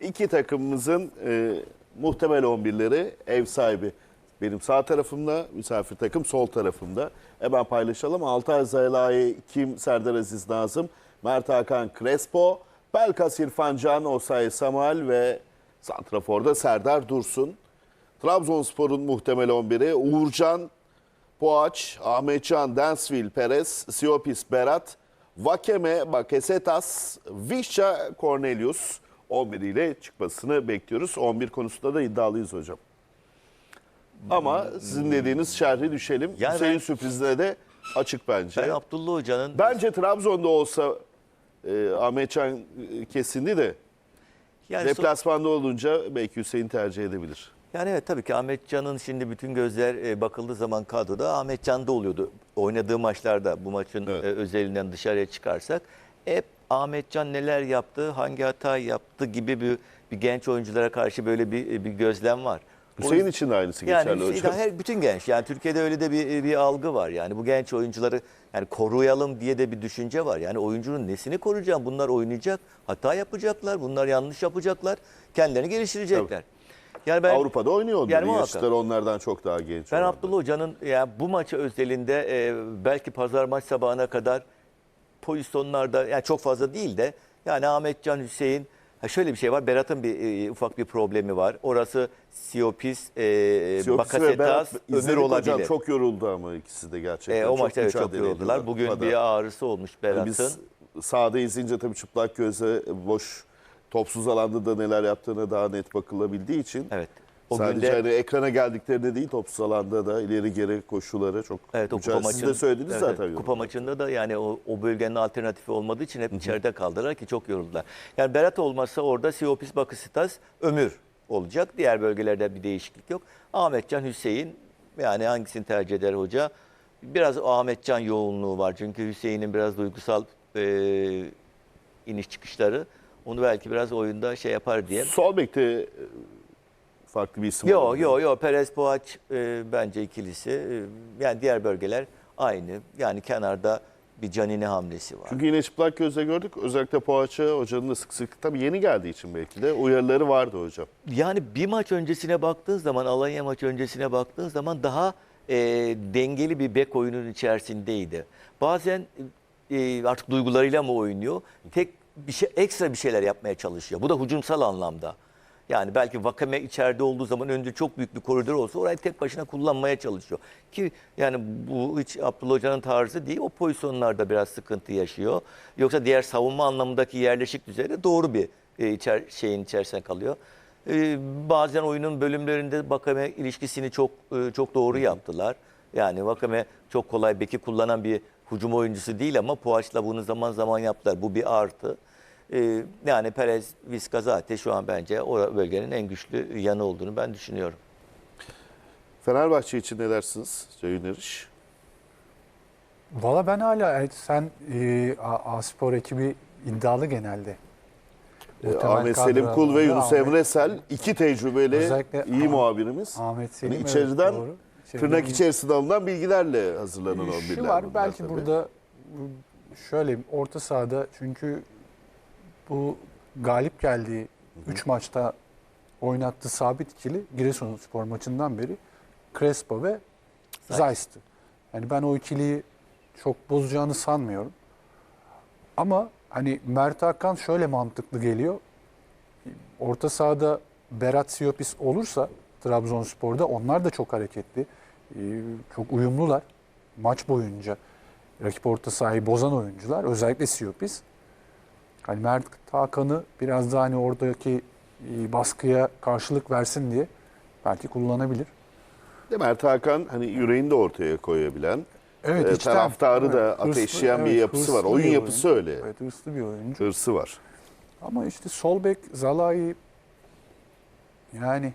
İki takımımızın e, muhtemel 11'leri ev sahibi. Benim sağ tarafımda, misafir takım sol tarafımda. Hemen paylaşalım. Altay Zaylahi, Kim, Serdar Aziz Nazım, Mert Hakan Crespo, Pelkas İrfan Can, Osay Samuel ve Santrafor'da Serdar Dursun. Trabzonspor'un muhtemel 11'i Uğurcan, Poğaç, Ahmetcan, Densville, Perez, Siopis, Berat, Vakeme, Bakasetas, Vişça, Cornelius 11 ile çıkmasını bekliyoruz. 11 konusunda da iddialıyız hocam. Ama sizin dediğiniz şerhi düşelim. Yani Hüseyin ben- sürprizine de açık bence. Ben Abdullah Hoca'nın Bence Trabzon'da olsa e, Ahmetcan e, kesindi de yani, so- deplasmanda olunca belki Hüseyin tercih edebilir. yani evet tabii ki Ahmetcan'ın şimdi bütün gözler e, bakıldığı zaman kadroda Ahmetcan'da oluyordu. Oynadığı maçlarda bu maçın Evet. e, özelinden dışarıya çıkarsak hep Ahmetcan neler yaptı, hangi hata yaptı gibi bir, bir genç oyunculara karşı böyle bir, bir gözlem var. O Hüseyin için de aynısı geçerli Yani hocam. her bütün genç yani Türkiye'de öyle de bir bir algı var. Yani bu genç oyuncuları yani koruyalım diye de bir düşünce var. Yani oyuncunun nesini koruyacağım? Bunlar oynayacak, hata yapacaklar, bunlar yanlış yapacaklar, kendilerini geliştirecekler. Yani ben Avrupa'da oynuyor Yani yaşları onlardan çok daha genç. ben olanlar. Abdullah Hoca'nın yani bu maçı özelinde e, belki pazar maç sabahına kadar pozisyonlarda yani çok fazla değil de yani Ahmetcan Hüseyin ha şöyle bir şey var. Berat'ın bir e, ufak bir problemi var. Orası Siopis, e, Siopis Bakasetas, Ömür olabilir. hocam çok yoruldu ama ikisi de gerçekten. E, o maçta evet çok yoruldular. Bugün Kupada. bir ağrısı olmuş Yani Berat'ın. Biz sahada izleyince tabii çıplak gözle boş topsuz alanda da neler yaptığına daha net bakılabildiği için. Evet. O Sadece günde hani ekrana geldiklerinde değil topsuz alanda da ileri geri koşuları çok Evet o kupa Siz de söylediniz evet, zaten. kupa maçında da yani o, o bölgenin alternatifi olmadığı için hep içeride kaldılar ki çok yoruldular. Yani Berat olmazsa orada Siopis Bakasitas Ömür olacak. Diğer bölgelerde bir değişiklik yok. Ahmetcan Hüseyin yani hangisini tercih eder hoca? Biraz Ahmetcan yoğunluğu var. Çünkü Hüseyin'in biraz duygusal e, iniş çıkışları onu belki biraz oyunda şey yapar diye. Sol bekte farklı bir isim var Yo mı? yo yo Perez Poğaç e, bence ikilisi. E, yani diğer bölgeler aynı. Yani kenarda bir Canini hamlesi var. Çünkü yine çıplak gözle gördük. Özellikle Poğaça hocanın da sık sık tabii yeni geldiği için belki de uyarıları vardı hocam. Yani bir maç öncesine baktığın zaman, Alanya maç öncesine baktığın zaman daha e, dengeli bir bek oyunun içerisindeydi. Bazen e, artık duygularıyla mı oynuyor? Tek bir şey ekstra bir şeyler yapmaya çalışıyor. Bu da hücumsal anlamda. Yani belki Vakame içeride olduğu zaman önünde çok büyük bir koridor olsa orayı tek başına kullanmaya çalışıyor. Ki yani bu hiç Abdullah Hoca'nın tarzı değil. O pozisyonlarda biraz sıkıntı yaşıyor. Yoksa diğer savunma anlamındaki yerleşik düzeyde doğru bir e, içer, şeyin içerisine kalıyor. Ee, bazen oyunun bölümlerinde Vakame ilişkisini çok e, çok doğru yaptılar. Yani Vakame çok kolay beki kullanan bir hücum oyuncusu değil ama Puaç'la bunu zaman zaman yaptılar. Bu bir artı. Ee, yani Perez Vizcazate şu an bence o bölgenin en güçlü yanı olduğunu ben düşünüyorum. Fenerbahçe için ne dersiniz Ceyhun Eriş? Valla ben hala evet, sen e, A-Spor ekibi iddialı genelde. Ee, Muhtemel Ahmet Selim Kul ve Yunus Ahmet- Emre Sel iki tecrübeli iyi Ah- muhabirimiz. Ahmet Selim Hani evet, içeriden doğru. Tırnak İçeriden- içerisinde alınan bilgilerle hazırlanan o Şu var belki burada şöyle orta sahada çünkü bu galip geldiği 3 maçta oynattığı sabit ikili Giresunspor maçından beri Crespo ve Zayt'tı. Yani ben o ikiliyi çok bozacağını sanmıyorum. Ama hani Mert Hakan şöyle mantıklı geliyor. Orta sahada Berat Siopis olursa Trabzonspor'da onlar da çok hareketli. Ee, Çok uyumlular. Maç boyunca rakip orta sahayı bozan oyuncular. Özellikle Siopis. Hani Mert Hakan'ı biraz daha hani oradaki e, baskıya karşılık versin diye belki kullanabilir. Mert Hakan hani yüreğini de ortaya koyabilen, Evet, e, içten. taraftarı da Evet, hırslı- ateşleyen bir evet, yapısı var. hırslı Oyun yapısı oyuncu. öyle. Evet hırslı bir oyuncu. Hırsı var. Ama işte sol bek Zalai yani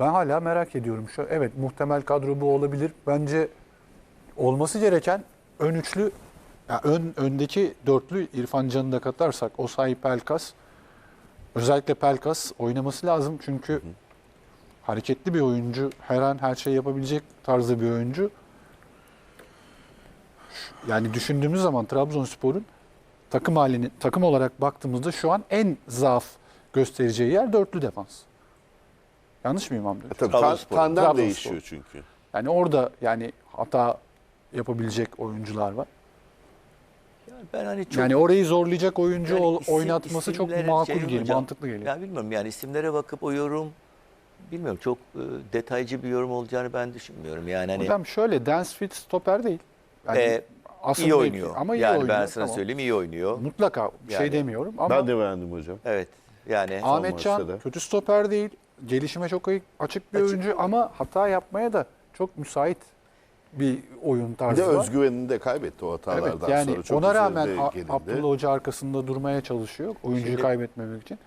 ben hala merak ediyorum. Şu, evet muhtemel kadro bu olabilir. Bence olması gereken ön üçlü ya ön öndeki dörtlü İrfan Can'ı da katarsak Osayi Pelkas özellikle Pelkas oynaması lazım çünkü hareketli bir oyuncu. Her an her şey yapabilecek tarzda bir oyuncu. Yani düşündüğümüz zaman Trabzonspor'un takım halini takım olarak baktığımızda şu an en zaaf göstereceği yer dörtlü defans. Yanlış mıyım Hamdi? E, Tabii, değişiyor çünkü. Yani orada yani hata yapabilecek oyuncular var. Yani ben hani çok yani orayı zorlayacak oyuncu Yani isim- oynatması çok makul şey geliyor, mantıklı geliyor. Ya bilmiyorum yani isimlere bakıp o yorum bilmiyorum çok e, detaycı bir yorum olacağını ben düşünmüyorum. Yani hani Hocam şöyle Dansfield stoper değil. Yani e, asıl iyi oynuyor. Ama iyi yani oynuyor. ben sana tamam. söyleyeyim iyi oynuyor. Mutlaka şey Yani. demiyorum ama Ben de beğendim hocam. Evet. Yani Ahmetcan kötü stoper değil. Gelişime çok açık bir Açık. oyuncu ama hata yapmaya da çok müsait bir oyun Bir tarzı de var. özgüvenini de kaybetti o hatalardan Evet, yani sonra. Çok ona rağmen. Abdullah Hoca arkasında durmaya çalışıyor. Oyuncuyu Şimdi- kaybetmemek için.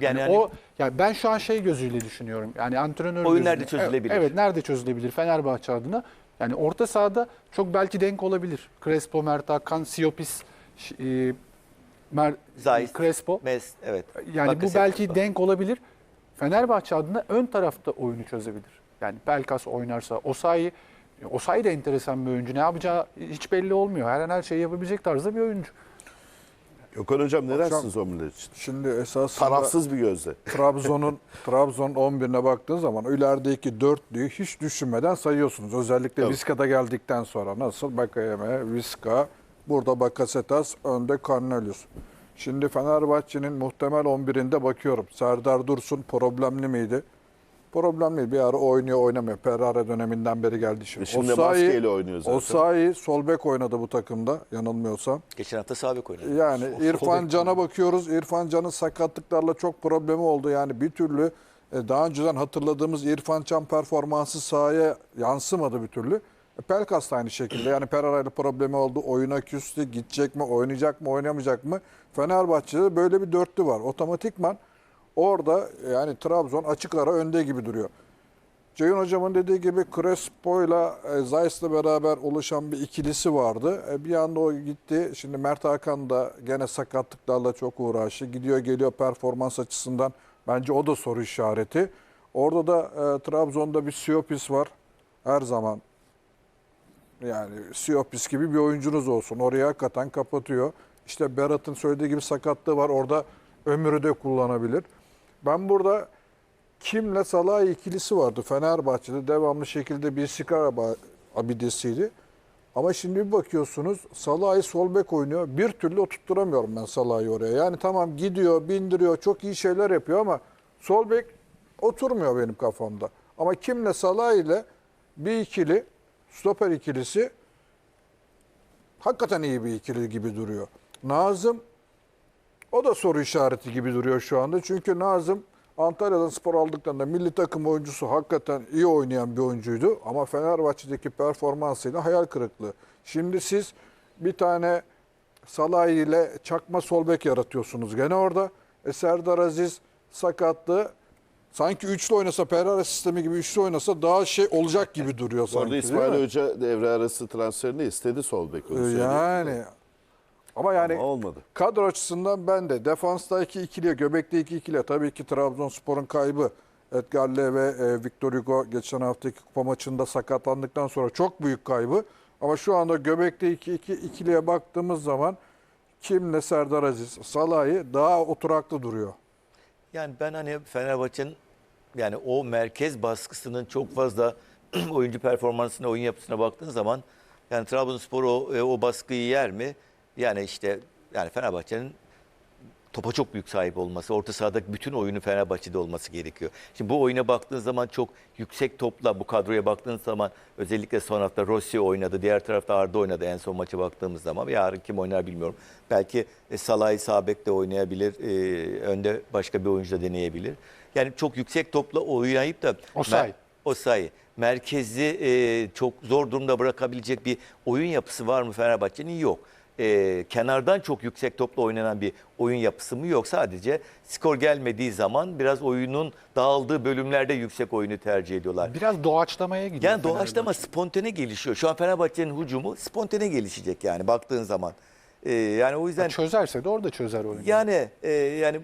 yani, Yani o yani ben şu an şey gözüyle düşünüyorum. Yani antrenör Oyun gözüyle- nerede çözülebilir? Evet, evet, nerede çözülebilir Fenerbahçe adına? Yani orta sahada çok belki denk olabilir. Crespo, Mert Hakan, Siopis, e, Mer, Zayis. Crespo. Mes evet. Yani bu Bakasetas belki var. denk olabilir. Fenerbahçe adına ön tarafta oyunu çözebilir. Yani Pelkas oynarsa Osayi Osayi de enteresan bir oyuncu. Ne yapacağı hiç belli olmuyor. Her an her şeyi yapabilecek tarzda bir oyuncu. Gökhan hocam ne dersiniz Omriler için? Şimdi esasında Tarafsız bir gözle. Trabzon'un Trabzon 11'ine baktığın zaman ilerideki dörtlüyü hiç düşünmeden sayıyorsunuz. Özellikle Evet. Vizca'da geldikten sonra nasıl Bakayeme, Vizca, burada Bakasetas, önde Cornelius. Şimdi Fenerbahçe'nin muhtemel 11'inde bakıyorum. Serdar Dursun problemli miydi? Problemli. Bir ara oynuyor oynamıyor. Perara döneminden beri geldi şimdi. Şimdi Osayi- maskeyle oynuyor zaten. Osayi sol bek oynadı bu takımda yanılmıyorsam. Geçen hafta sağ bek oynadı. Yani sol İrfan Can'a bakıyoruz. İrfan Can'ın sakatlıklarla çok problemi oldu. Yani bir türlü e, daha önceden hatırladığımız İrfan Can performansı sahaya yansımadı bir türlü. E, Pelkas da aynı şekilde. Yani Perara'yla problemi oldu. Oyuna küstü. Gidecek mi, oynayacak mı, oynamayacak mı? Fenerbahçe'de böyle bir dörtlü var. Otomatikman orada e, yani Trabzon açık ara önde gibi duruyor. Ceyhun Hocam'ın dediği gibi Crespo'yla e, Zayis'le beraber oluşan bir ikilisi vardı. E, bir anda o gitti. Şimdi Mert Hakan da gene sakatlıklarla çok uğraşı. Gidiyor geliyor performans açısından. Bence o da soru işareti. Orada da e, Trabzon'da bir Siopis var. Her zaman yani Siopis gibi bir oyuncunuz olsun. Oraya hakikaten kapatıyor. İşte Berat'ın söylediği gibi sakatlığı var. Orada ömrü de kullanabilir. Ben burada Kimle Salah ikilisi vardı Fenerbahçe'de. Devamlı şekilde bir sikara ba- abidesiydi. Ama şimdi bir bakıyorsunuz Salah'ı sol bek oynuyor. Bir türlü oturtturamıyorum ben Salah'ı oraya. Yani tamam gidiyor, bindiriyor, çok iyi şeyler yapıyor ama sol bek oturmuyor benim kafamda. Ama Kimle Salah ile bir ikili, stoper ikilisi hakikaten iyi bir ikili gibi duruyor. Nazım o da soru işareti gibi duruyor şu anda. Çünkü Nazım Antalya'dan spor aldıklarında milli takım oyuncusu hakikaten iyi oynayan bir oyuncuydu. Ama Fenerbahçe'deki performansıyla hayal kırıklığı. Şimdi siz bir tane Salah ile çakma sol bek yaratıyorsunuz gene orada. E Serdar Aziz sakatlı. Sanki üçlü oynasa, Pereira sistemi gibi üçlü oynasa daha şey olacak gibi duruyor sanki. değil İsmail? Hoca devre arası transferini istedi sol bek. Yani ama yani Ama olmadı. Kadro açısından ben de defanstaki ikiliye, göbekte iki ikiliye tabii ki Trabzonspor'un kaybı. Edgar Lee ve e, Victor Hugo geçen haftaki kupa maçında sakatlandıktan sonra çok büyük kaybı. Ama şu anda göbekte iki, iki ikiliye baktığımız zaman Kimle Serdar Aziz, Salah'ı daha oturaklı duruyor. Yani ben hani Fenerbahçe'nin yani o merkez baskısının çok fazla oyuncu performansına, oyun yapısına baktığın zaman yani Trabzonspor o, e, o baskıyı yer mi? Yani işte yani Fenerbahçe'nin topa çok büyük sahip olması, orta sahada bütün oyunu Fenerbahçe'de olması gerekiyor. Şimdi bu oyuna baktığın zaman çok yüksek topla bu kadroya baktığın zaman özellikle son hafta Rossi oynadı, diğer tarafta Arda oynadı en son maça baktığımız zaman. Yarın kim oynar bilmiyorum. Belki e, Salah'ı sağ bekte oynayabilir, e, önde başka bir oyuncu da deneyebilir. Yani çok yüksek topla oynayıp da Osayi. Mer- Osayi merkezi e, çok zor durumda bırakabilecek bir oyun yapısı var mı Fenerbahçe'nin? Yok. E, kenardan çok yüksek topla oynanan bir oyun yapısı mı yok. Sadece skor gelmediği zaman biraz oyunun dağıldığı bölümlerde yüksek oyunu tercih ediyorlar. Biraz doğaçlamaya gidiyor. Yani doğaçlama spontane gelişiyor. Şu an Fenerbahçe'nin hücumu spontane gelişecek yani baktığın zaman. E, yani o yüzden çözerse de orada çözer oyunu. yani e, yani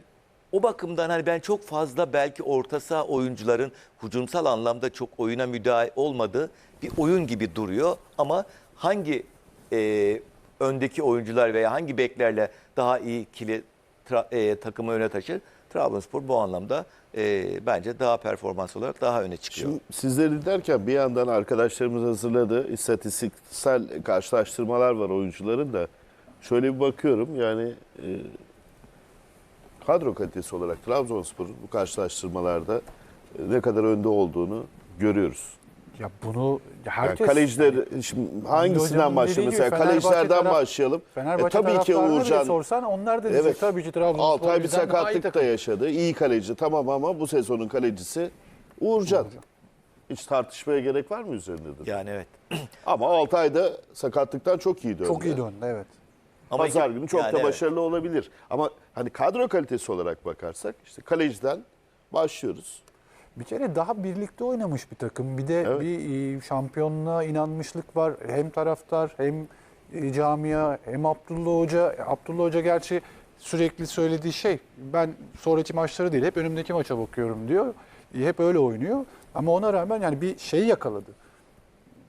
o bakımdan hani ben çok fazla belki orta saha oyuncuların hücumsal anlamda çok oyuna müdahale olmadığı bir oyun gibi duruyor ama hangi e, öndeki oyuncular veya hangi beklerle daha iyi kili tra- e, takımı öne taşır Trabzonspor bu anlamda e, bence daha performans olarak daha öne çıkıyor. Şimdi sizleri derken bir yandan arkadaşlarımız hazırladı. İstatistiksel karşılaştırmalar var oyuncuların da. Şöyle bir bakıyorum yani e, kadro kalitesi olarak Trabzonspor'un bu karşılaştırmalarda ne kadar önde olduğunu görüyoruz. Ya bunu Yani herkes kaleciler şimdi hangisinden başlayalım? Mesela kalecilerden başlayalım. E, Fenerbahçe tabii ki Uğurcan sorsan onlar da diyecek Evet. tabii ki Trabzonspor Altay bir sakatlık da yaşadı. İyi kaleci tamam ama bu sezonun kalecisi Uğurcan. Uğurcan. Hiç tartışmaya gerek var mı üzerinde? de? Yani evet. Ama Altay da sakatlıktan çok iyi döndü. Çok iyi döndü evet. Ama Pazar günü çok yani da evet. başarılı olabilir. Ama hani kadro kalitesi olarak bakarsak işte kaleciden başlıyoruz. Bir kere daha birlikte oynamış bir takım. Bir de Evet. bir e, şampiyonluğa inanmışlık var. Hem taraftar hem e, camia hem Abdullah Hoca. Abdullah Hoca gerçi sürekli söylediği şey ben sonraki maçları değil hep önümdeki maça bakıyorum diyor. E, Hep öyle oynuyor. Ama ona rağmen yani bir şey yakaladı.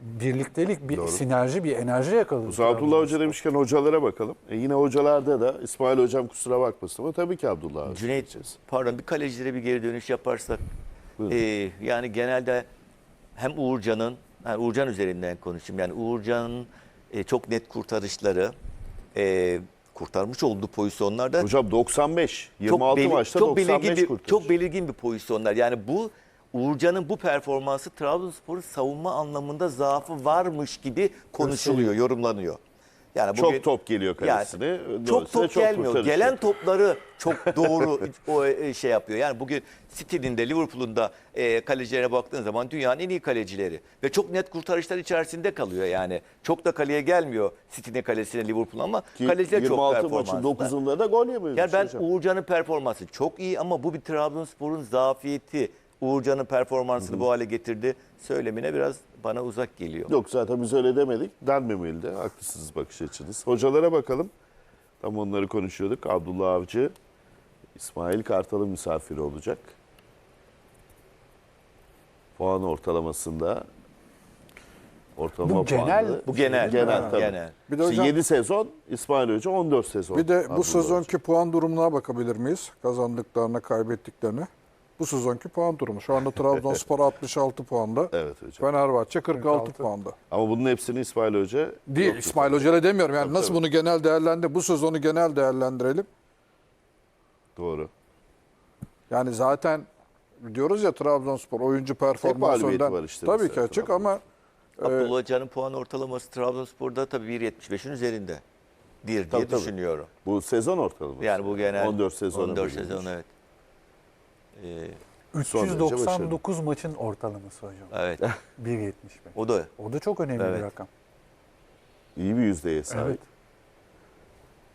Birliktelik, bir Doğru. sinerji, bir enerji yakaladı. Mesela Abdullah Hoca demişken hocalara bakalım. E yine hocalarda da İsmail Hocam kusura bakmasın ama tabii ki Abdullah Hoca. Cüneyt, pardon bir kalecilere bir geri dönüş yaparsak. Buyurun. e, yani genelde hem Uğurcan'ın, yani Uğurcan üzerinden konuşayım. Yani Uğurcan'ın e, çok net kurtarışları, e, kurtarmış olduğu pozisyonlarda Hocam 95, 26 beli- maçta çok 95 belirgin bir, kurtarış. çok belirgin bir pozisyonlar. Yani bu Uğurcan'ın bu performansı Trabzonspor'un savunma anlamında zaafı varmış gibi konuşuluyor, yorumlanıyor. Yani Çok top geliyor kalesine. Yani çok top çok gelmiyor. kurtarış Gelen topları çok doğru o e, şey yapıyor. Yani bugün City'nin de Liverpool'un da e, kalecilerine baktığın zaman dünyanın en iyi kalecileri ve çok net kurtarışlar içerisinde kalıyor yani. Çok da kaleye gelmiyor City'nin kalesine Liverpool ama Ki kaleciler çok 26 maçın performanslı. 9'unda da gol yememiş Yani ben hocam. Uğurcan'ın performansı çok iyi ama bu bir Trabzonspor'un zafiyeti. Uğurcan'ın performansını bu hale getirdi. Söylemine biraz bana uzak geliyor. Yok zaten biz öyle demedik. Denmemeli de. Haklısınız bakış açınız. Hocalara bakalım. Tam onları konuşuyorduk. Abdullah Avcı, İsmail Kartal'ın misafiri olacak. Puan ortalamasında ortalama Bu genel- puanlı. Bu genel. Genel Ha, tabii. genel. Bir de hocam- 7 sezon, İsmail Hoca 14 sezon. Bir de Abdullah bu Avcı. sezonki puan durumuna bakabilir miyiz? Kazandıklarına, kaybettiklerine. Bu sezonki puan durumu. Şu anda Trabzonspor 66 puanda. Evet hocam. Fenerbahçe 46, 46. puanda. Ama bunun hepsini İsmail Hoca Değil yok. İsmail Hoca'yla demiyorum. Yani Tabii, nasıl tabii. bunu genel değerlendir? Bu sezonu genel değerlendirelim. Doğru. Yani zaten diyoruz ya Trabzonspor oyuncu performansı mağlubiyeti önden. var işte Tabii mesela ki açık ama Abdullah Hoca'nın puan ortalaması Trabzonspor'da tabii 1.75'in üzerinde. Bir diye Tabii, tabii. düşünüyorum. Bu sezon ortalaması. Yani bu genel 14 sezona 14 bölünmüş. sezon evet. Ee, Son derece 399 maçın ortalaması hocam. evet. 1.75. O da O da çok önemli Evet. bir rakam. İyi bir yüzdeye sahip. Evet.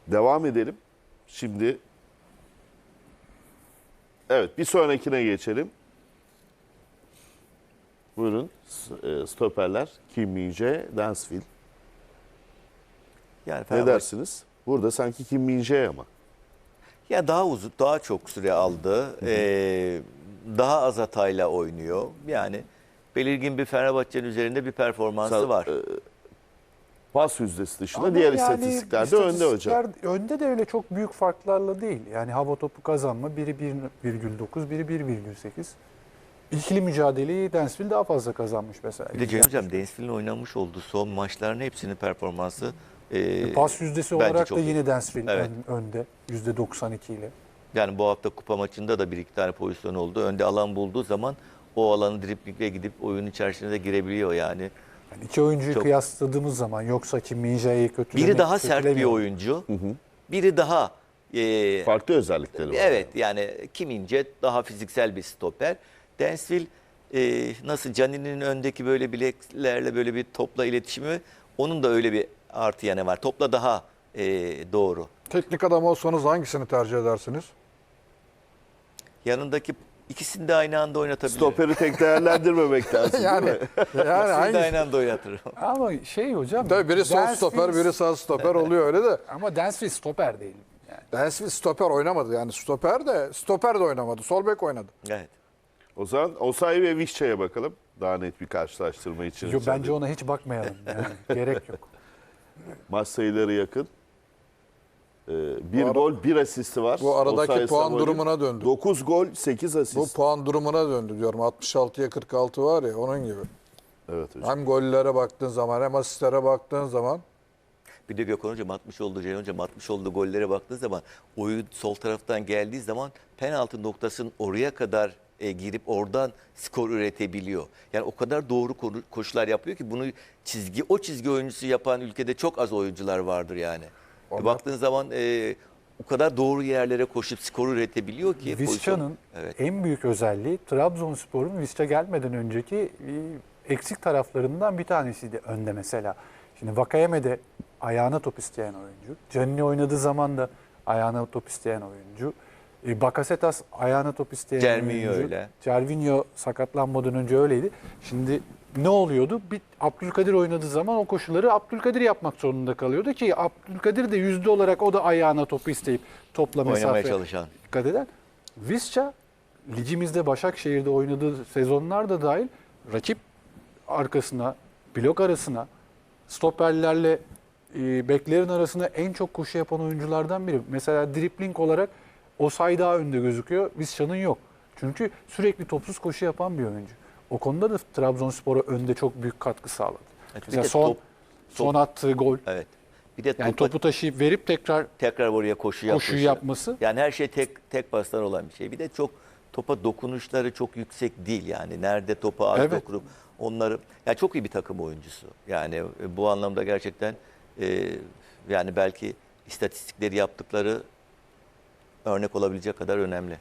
Devam edelim. Şimdi Evet bir sonrakine geçelim. Buyurun. E, Stoperler Kim Min-jae, Dansville. yani Ne Fenerbahçe dersiniz? Burada sanki Kim Min-jae ama. Ya daha uzun, daha çok süre aldı. Ee, daha az hatayla oynuyor. Yani belirgin bir Fenerbahçe'nin üzerinde bir performansı Sa- var. e, Pas yüzdesi dışında Ama diğer yani istatistiklerde önde hocam. Önde de öyle çok büyük farklarla değil. Yani hava topu kazanma biri 1,9, biri 1,8. İkili mücadeleyi Dansville daha fazla kazanmış mesela. Bir de Cem Hocam Densville'in oynamış olduğu son maçların hepsinin performansı e, Pas yüzdesi olarak çok da iyi. yine Dansville Evet. ön- önde. %92 ile. Yani bu hafta kupa maçında da bir iki tane pozisyon oldu. Önde alan bulduğu zaman o alanı driplingle gidip oyunun içerisine de girebiliyor yani. Yani iki oyuncuyu Çok- kıyasladığımız zaman yoksa ki Minja'yı kötülemek Biri daha sert bir kötülemiyorum. oyuncu. Biri daha e, Farklı özellikleri var. evet yani Kim İnce daha fiziksel bir stoper. Densville e, nasıl Cani'nin öndeki böyle bileklerle böyle bir topla iletişimi onun da öyle bir artı yanı var. Topla daha e, doğru. teknik adam olsanız hangisini tercih edersiniz? Yanındaki ikisini de aynı anda oynatabilir. Stoperi tek değerlendirmemek lazım yani değil mi? yani İkisini de hangisi? aynı anda oynatır. Ama şey hocam. Tabii biri sol stoper, biri sağ stoper oluyor öyle de. Ama Dansville stoper değil. Yani. Dansville stoper oynamadı yani stoper de stoper de oynamadı. Sol bek oynadı. Evet. O zaman Osayi ve Vişça'ya bakalım. Daha net bir karşılaştırma için. Yo, bence ona hiç bakmayalım. Yani. Gerek yok. Maç sayıları yakın. Ee, bir ara- gol, bir asisti var. Bu aradaki puan Samuel'in. durumuna döndü. 9 gol, 8 asist. Bu puan durumuna döndü diyorum. 66'ya 46 var ya onun gibi. Evet hocam. Hem gollere baktığın zaman hem asistlere baktığın zaman Bir de Gökhan Hocam atmış olduğu, Ceyhun Hocam atmış olduğu gollere baktığın zaman oyun sol taraftan geldiği zaman penaltı noktasının oraya kadar e, girip oradan skor üretebiliyor. Yani o kadar doğru koşular yapıyor ki bunu çizgi o çizgi oyuncusu yapan ülkede çok az oyuncular vardır yani. Onlar- Baktığın zaman e, o kadar doğru yerlere koşup skor üretebiliyor ki. Visca'nın Evet. en büyük özelliği Trabzonspor'un Visca gelmeden önceki e, eksik taraflarından bir tanesiydi önde mesela. Şimdi Vakayeme de ayağına top isteyen oyuncu. Canini oynadığı zaman da ayağına top isteyen oyuncu. E, Bakasetas ayağına top isteyen Cervinho oyuncu. öyle. Cervinho sakatlanmadan önce öyleydi. Şimdi ne oluyordu? Bir Abdülkadir oynadığı zaman o koşuları Abdülkadir yapmak zorunda kalıyordu ki Abdülkadir de yüzde olarak o da ayağına topu isteyip topla Oynamaya mesafe çalışan. dikkat eden. Visca ligimizde Başakşehir'de oynadığı sezonlar da dahil rakip arkasına, blok arasına, stoperlerle e, beklerin arasında en çok koşu yapan oyunculardan biri. Mesela dripling olarak Osay daha önde gözüküyor. Visca'nın yok. Çünkü sürekli topsuz koşu yapan bir oyuncu. O konuda da Trabzonspor'a önde çok büyük katkı sağladı. Evet, Mesela son top- son attığı gol. Evet. Bir de Yani topa topu taşıyıp verip tekrar tekrar oraya koşu yapması. koşuyu yapması. Yani her şey tek tek pastan olan bir şey. Bir de çok topa dokunuşları çok yüksek değil yani. Nerede topa az Evet. dokunup onları yani çok iyi bir takım oyuncusu. Yani e, bu anlamda gerçekten e, yani belki istatistikleri yaptıkları örnek olabilecek kadar önemli.